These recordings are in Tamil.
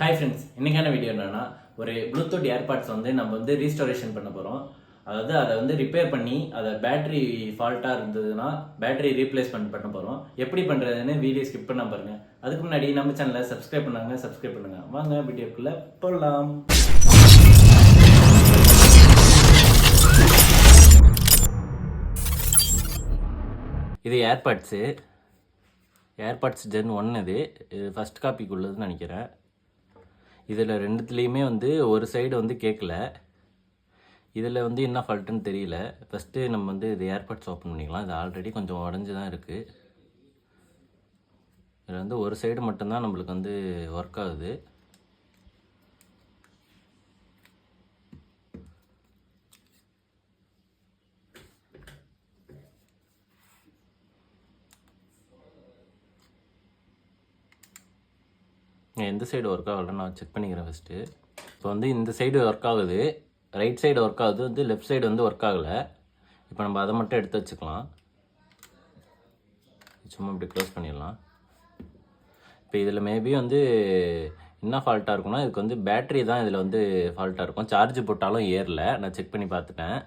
ஹாய் ஃப்ரெண்ட்ஸ் இன்னைக்கான வீடியோ என்னென்னா ஒரு ப்ளூடூத் ஏர்பாட்ஸ் வந்து நம்ம வந்து ரீஸ்டோரேஷன் பண்ண போகிறோம் அதாவது அதை வந்து ரிப்பேர் பண்ணி அதை பேட்டரி ஃபால்ட்டாக இருந்ததுன்னா பேட்டரி ரீப்ளேஸ்மெண்ட் பண்ண போகிறோம் எப்படி பண்ணுறதுன்னு வீடியோ ஸ்கிப் பண்ண பாருங்க. அதுக்கு முன்னாடி நம்ம சேனலை சப்ஸ்கிரைப் பண்ணாங்க சப்ஸ்கிரைப் பண்ணுங்க. வாங்க வீடியோக்குள்ளே போகலாம் இது ஏர்பாட்ஸு ஏர்பாட்ஸ் ஜென் ஒன் இது. இது ஃபஸ்ட் காப்பிக்குள்ளதுன்னு நினைக்கிறேன். இதில் ரெண்டுத்துலேயுமே வந்து ஒரு சைடு வந்து கேட்கல இதில் வந்து என்ன ஃபால்ட்டுன்னு தெரியல. ஃபஸ்ட்டு நம்ம வந்து இது ஏர்பட்ஸ் ஓப்பன் பண்ணிக்கலாம். இது ஆல்ரெடி கொஞ்சம் உடஞ்சி தான் இருக்குது இதில் வந்து ஒரு சைடு மட்டும்தான் நம்மளுக்கு வந்து ஒர்க் ஆகுது. எந்த சைடு ஒர்க் ஆகலை நான் செக் பண்ணிக்கிறேன் ஃபஸ்ட்டு இப்போ வந்து இந்த சைடு ஒர்க் ஆகுது. ரைட் சைடு ஒர்க் ஆகுது வந்து லெஃப்ட் சைடு வந்து ஒர்க் ஆகலை. இப்போ நம்ம அதை மட்டும் எடுத்து வச்சுக்கலாம். சும்மா இப்படி க்ளோஸ் பண்ணிடலாம். இப்போ இதில் மேபி வந்து என்ன ஃபால்ட்டாக இருக்கும்னா இதுக்கு வந்து பேட்டரி தான் இதில் வந்து ஃபால்ட்டாக இருக்கும். சார்ஜ் போட்டாலும் ஏறல. நான் செக் பண்ணி பார்த்துட்டேன்.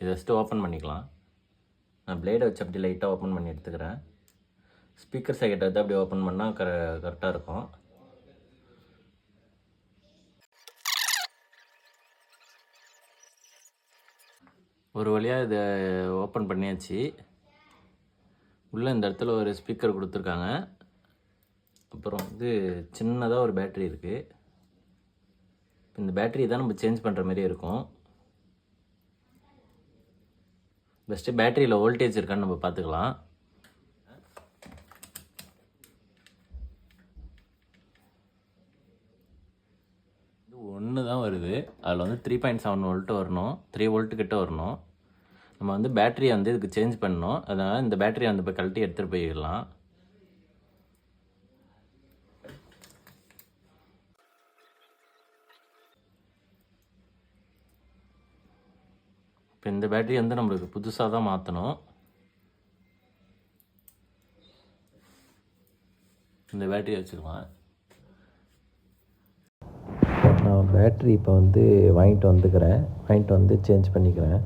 இதை ஃபஸ்ட்டு ஓப்பன் பண்ணிக்கலாம். நான் பிளேடை வச்சு அப்படி லைட்டாக ஓப்பன் பண்ணி எடுத்துக்கிறேன். ஸ்பீக்கர் சைக்கிட்ட வந்து அப்படி ஓப்பன் பண்ணால் கர கரெக்டாக இருக்கும். ஒரு வழியாக இதை ஓப்பன் பண்ணியாச்சு. உள்ளே இந்த இடத்துல ஒரு ஸ்பீக்கர் கொடுத்துருக்காங்க. அப்புறம் வந்து சின்னதாக ஒரு பேட்ரி இருக்குது இந்த பேட்ரி தான் நம்ம சேஞ்ச் பண்ணுற மாதிரி இருக்கும். பெஸ்ட்டு பேட்டரியில் வோல்டேஜ் இருக்கான்னு நம்ம பார்த்துக்கலாம் இது ஒன்று தான் வருது. அதில் வந்து த்ரீ பாயிண்ட் செவன் வோல்ட் வரணும். த்ரீ வோல்ட்டு கிட்ட வரணும். நம்ம வந்து பேட்டரியை வந்து இதுக்கு சேஞ்ச் பண்ணணும். அதனால் இந்த பேட்டரியை வந்து இப்போ கழட்டி எடுத்துகிட்டு போயிடலாம். இப்போ இந்த பேட்டரி வந்து நம்மளுக்கு புதுசாக தான் மாற்றணும் இந்த பேட்டரி வச்சுக்கலாம் நான் பேட்ரி இப்போ வந்து வாங்கிட்டு வந்துக்கிறேன். வாங்கிட்டு வந்து சேஞ்ச் பண்ணிக்கிறேன்.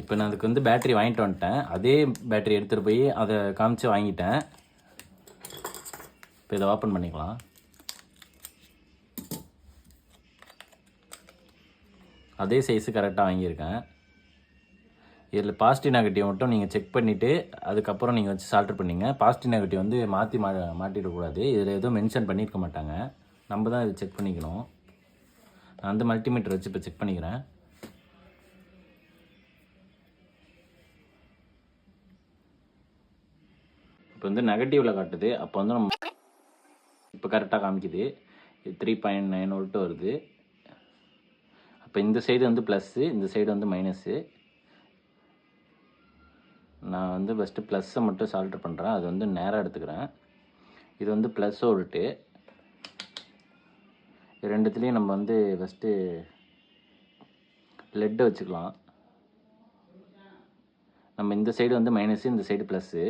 இப்போ நான் அதுக்கு வந்து பேட்டரி வாங்கிட்டு வந்துட்டேன். அதே பேட்டரி எடுத்துகிட்டு போய் அதை காமிச்சு வாங்கிட்டேன். இப்போ இதை ஓப்பன் பண்ணிக்கலாம். அதே சைஸு கரெக்டாக வாங்கியிருக்கேன். இதில் பாசிட்டிவ் நெகட்டிவ் மட்டும் நீங்கள் செக் பண்ணிவிட்டு அதுக்கப்புறம் நீங்கள் வச்சு சால்டர் பண்ணிங்க. பாசிட்டிவ் நெகட்டிவ் வந்து மாற்றி மா மாட்டிடக்கூடாது. இதில் எதுவும் மென்ஷன் பண்ணியிருக்க மாட்டாங்க. நம்ம தான் இதை செக் பண்ணிக்கணும். நான் வந்து மல்டிமீட்டர் வச்சு இப்போ செக் பண்ணிக்கிறேன். இப்போ வந்து நெகட்டிவில் காட்டுது. அப்போ வந்து நம்ம இப்போ கரெக்டாக காமிக்குது. த்ரீ பாயிண்ட் நைன் வோல்ட்டு வருது. அப்போ இந்த சைடு வந்து ப்ளஸ்ஸு இந்த சைடு வந்து மைனஸ்ஸு நான் வந்து ஃபஸ்ட்டு ப்ளஸ்ஸை மட்டும் சால்ட்ரு பண்ணுறேன் அது வந்து நேராக எடுத்துக்கிறேன். இது வந்து ப்ளஸ் வோல்ட்டு ரெண்டுத்துலேயும் நம்ம வந்து ஃபஸ்ட்டு லெட்டை வச்சுக்கலாம். நம்ம இந்த சைடு வந்து மைனஸு இந்த சைடு ப்ளஸ்ஸு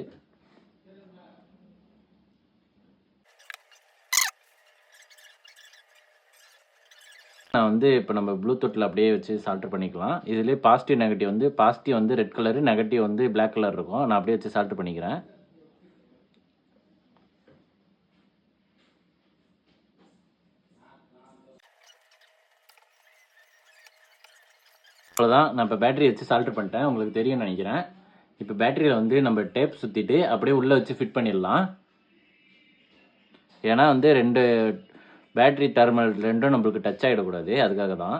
நான் வந்து இப்போ நம்ம ப்ளூடூத்தில் அப்படியே வச்சு சால்ட்ரு பண்ணிக்கலாம். இதுலேயே பாசிட்டிவ் நெகட்டிவ் வந்து பாசிட்டிவ் வந்து ரெட் கலரு நெகட்டிவ் வந்து பிளாக் கலர் இருக்கும். நான் அப்படியே வச்சு சால்ட்ரு பண்ணிக்கிறேன். அவ்வளோதான் நான் இப்போ பேட்டரி வச்சு சால்ட்ரு பண்ணிட்டேன். உங்களுக்கு தெரியும்னு நினைக்கிறேன். இப்போ பேட்டரியில் வந்து நம்ம டேப் சுற்றிட்டு அப்படியே உள்ளே வச்சு ஃபிட் பண்ணிடலாம். ஏன்னா வந்து ரெண்டு பேட்ரி டெர்மினல் ரெண்டும் நம்மளுக்கு டச் ஆகிடக்கூடாது அதுக்காக தான்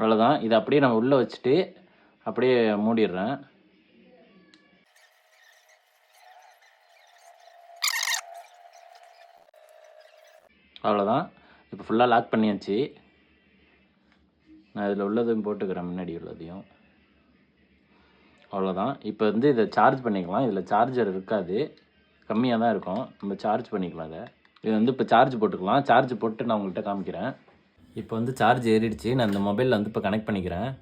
அவ்வளோதான் இதை அப்படியே நம்ம உள்ளே வச்சுட்டு அப்படியே மூடிடுறேன். அவ்வளோதான் இப்போ ஃபுல்லாக லாக் பண்ணியாச்சு. நான் இதில் உள்ளதையும் போட்டுக்கிறேன். முன்னாடி உள்ளதையும். அவ்வளோதான் இப்போ வந்து இதை சார்ஜ் பண்ணிக்கலாம். இதில் சார்ஜர் இருக்காது. கம்மியாக தான் இருக்கும். நம்ம சார்ஜ் பண்ணிக்கலாம் இதை. இது வந்து இப்போ சார்ஜ் போட்டுக்கலாம். சார்ஜ் போட்டு நான் உங்கள்கிட்ட காமிக்கிறேன். இப்போ வந்து சார்ஜ் ஏறிடுச்சு. நான் இந்த மொபைலில் வந்து இப்போ கனெக்ட் பண்ணிக்கிறேன்.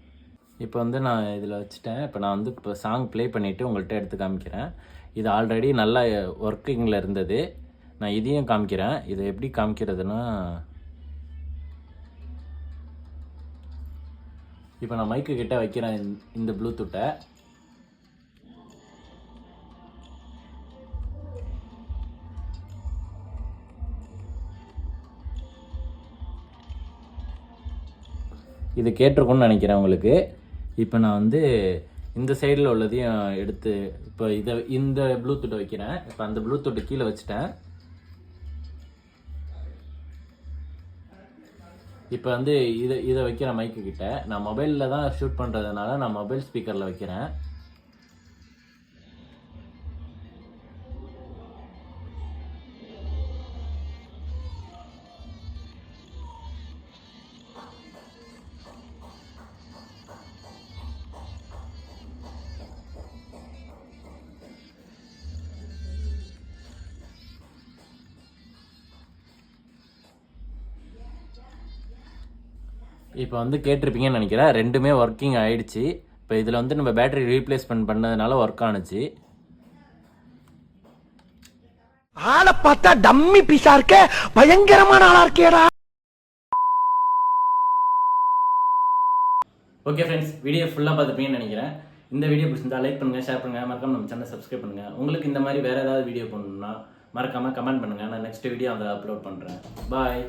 இப்போ வந்து நான் இதில் வச்சுட்டேன். இப்போ நான் வந்து இப்போ சாங் ப்ளே பண்ணிவிட்டு உங்கள்கிட்ட எடுத்து காமிக்கிறேன். இது ஆல்ரெடி நல்லா ஒர்க்கிங்கில் இருந்தது. நான் இதையும் காமிக்கிறேன். இதை எப்படி காமிக்கிறதுனா இப்போ நான் மைக்கு கிட்டே வைக்கிறேன் இந்த- இந்த இது கேட்டிருக்கும்னு நினைக்கிறேன் உங்களுக்கு. இப்போ நான் வந்து இந்த சைடில் உள்ளதையும் எடுத்து இப்போ இதை இந்த ப்ளூடூத்தை வைக்கிறேன். இப்போ அந்த ப்ளூடூத்தை கீழே வச்சுட்டேன். இப்போ வந்து இதை இதை வைக்கிறேன் மைக்கு கிட்ட நான் மொபைலில் தான் ஷூட் பண்ணுறதுனால நான் மொபைல் ஸ்பீக்கரில் வைக்கிறேன். இப்போ வந்து கேட்டிருப்பீங்கன்னு நினைக்கிறேன். ரெண்டுமே ஒர்க்கிங் ஆயிடுச்சு. இப்போ இதில் வந்து நம்ம பேட்டரி ரீப்ளேஸ்மெண்ட் பண்ணதுனால ஒர்க் ஆனுச்சு. ஆளை பார்த்தா டம்மி பீஸா இருக்க பயங்கரமான ஆளா இருக்கேடா. ஓகே ஃப்ரெண்ட்ஸ் வீடியோ ஃபுல்லாக பார்த்துப்பீங்கன்னு நினைக்கிறேன். இந்த வீடியோ பிடிச்சிருந்தா லைக் பண்ணுங்கள் ஷேர் பண்ணுங்கள் மறக்காம நம்ம சேனல் சப்ஸ்கிரைப் பண்ணுங்கள் உங்களுக்கு இந்த மாதிரி வேறு ஏதாவது வீடியோ பண்ணணும்னா மறக்காமல் கமெண்ட் பண்ணுங்கள் நான் நெக்ஸ்ட் வீடியோ அதை அப்லோட் பண்ணுறேன் பாய்